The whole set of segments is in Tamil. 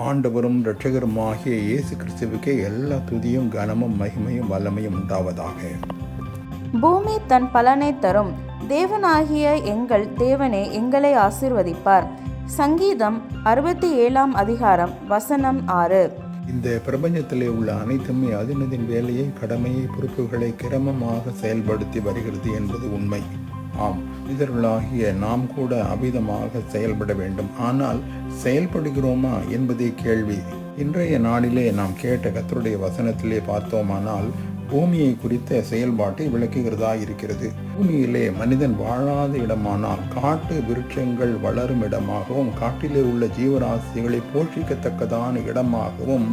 ஆண்டவரும் இரட்சகருமாகிய இயேசு கிறிஸ்துவுக்கே எல்லா துதியும் கனமும் மகிமையும் வல்லமையும் உண்டாவதாக. பூமி தன் பலனை தரும். தேவனாகிய எங்கள் தேவனே எங்களை ஆசிர்வதிப்பார். சங்கீதம் அறுபத்தி ஏழாம் அதிகாரம் வசனம் ஆறு. இந்த பிரபஞ்சத்திலே உள்ள அனைத்துமே அதினதின் வேலையை கடமையை பொறுப்புகளை கிரமமாக செயல்படுத்தி வருகிறது என்பது உண்மை. ஆம் மனிதர்களாகிய நாம் கூட அபிதமாக செயல்பட வேண்டும். ஆனால் செயல்படுகிறோமா என்பதே கேள்வி. இன்றைய நாளிலே நாம் கேட்ட கத்தருடைய வசனத்திலே பார்த்தோமானால் பூமியை குறித்த செயல்பாட்டை விளக்குகிறதா இருக்கிறது. பூமியிலே மனிதன் வாழாத இடமானால் காட்டு விருட்சங்கள் வளரும் இடமாகவும் காட்டிலே உள்ள ஜீவராசிகளை போஷிக்கத்தக்கதான இடமாகவும்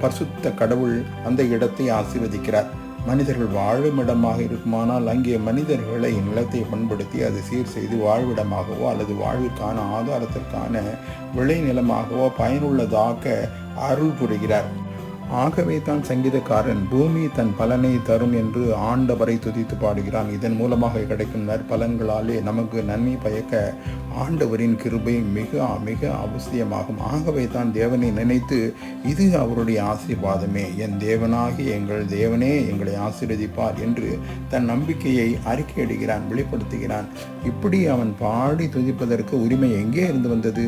பரிசுத்த கடவுள் அந்த இடத்தை ஆசிர்வதிக்கிறார். மனிதர்கள் வாழும் இடமாக இருக்குமானால் அங்கே மனிதர்களை நிலத்தை பண்படுத்தி அதை சீர் செய்து வாழ்விடமாகவோ அல்லது வாழ்விற்கான ஆதாரத்திற்கான விளைநிலமாகவோ பயனுள்ளதாக அருள் புரிகிறார். ஆகவே தான் சங்கீதக்காரன் பூமி தன் பலனை தரும் என்று ஆண்டவரை துதித்து பாடுகிறான். இதன் மூலமாக கிடைக்கும் நற்பலன்களாலே நமக்கு நன்மை பயக்க ஆண்டவரின் கிருபை மிக மிக அவசியமாகும். ஆகவே தான் தேவனை நினைத்து இது அவருடைய ஆசீர்வாதமே. என் தேவனாகி எங்கள் தேவனே எங்களை ஆசீர்வதிப்பார் என்று தன் நம்பிக்கையை அறிக்கையிடுகிறான் வெளிப்படுத்துகிறான். இப்படி அவன் பாடி துதிப்பதற்கு உரிமை எங்கே இருந்து வந்தது?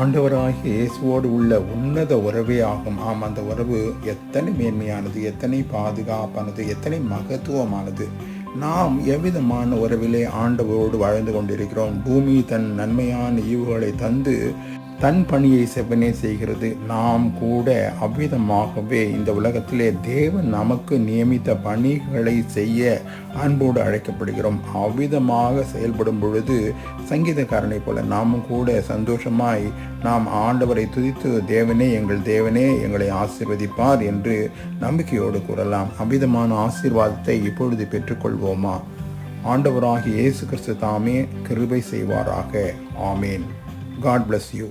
ஆண்டவராகிய இயேசுவோடு உள்ள உன்னத உறவே ஆகும். ஆம் அந்த உறவு எத்தனை மேன்மையானது எத்தனை பாதுகாப்பானது எத்தனை மகத்துவமானது. நாம் எவ்விதமான உறவிலே ஆண்டவரோடு வாழ்ந்து கொண்டிருக்கிறோம். பூமி தன் நன்மையான ஈவுகளை தந்து தன் பணியை செவ்வனே செய்கிறது. நாம் கூட அவ்விதமாகவே இந்த உலகத்திலே தேவன் நமக்கு நியமித்த பணிகளை செய்ய அன்போடு அழைக்கப்படுகிறோம். அவ்விதமாக செயல்படும் பொழுது சங்கீதக்காரனை போல நாமும் கூட சந்தோஷமாய் நாம் ஆண்டவரை துதித்து தேவனே எங்கள் தேவனே எங்களை ஆசிர்வதிப்பார் என்று நம்பிக்கையோடு கூறலாம். அவ்விதமான ஆசீர்வாதத்தை இப்பொழுது பெற்றுக்கொள்வோமா? ஆண்டவராகிய இயேசு கிறிஸ்து தாமே கிருபை செய்வாராக. ஆமேன். God bless you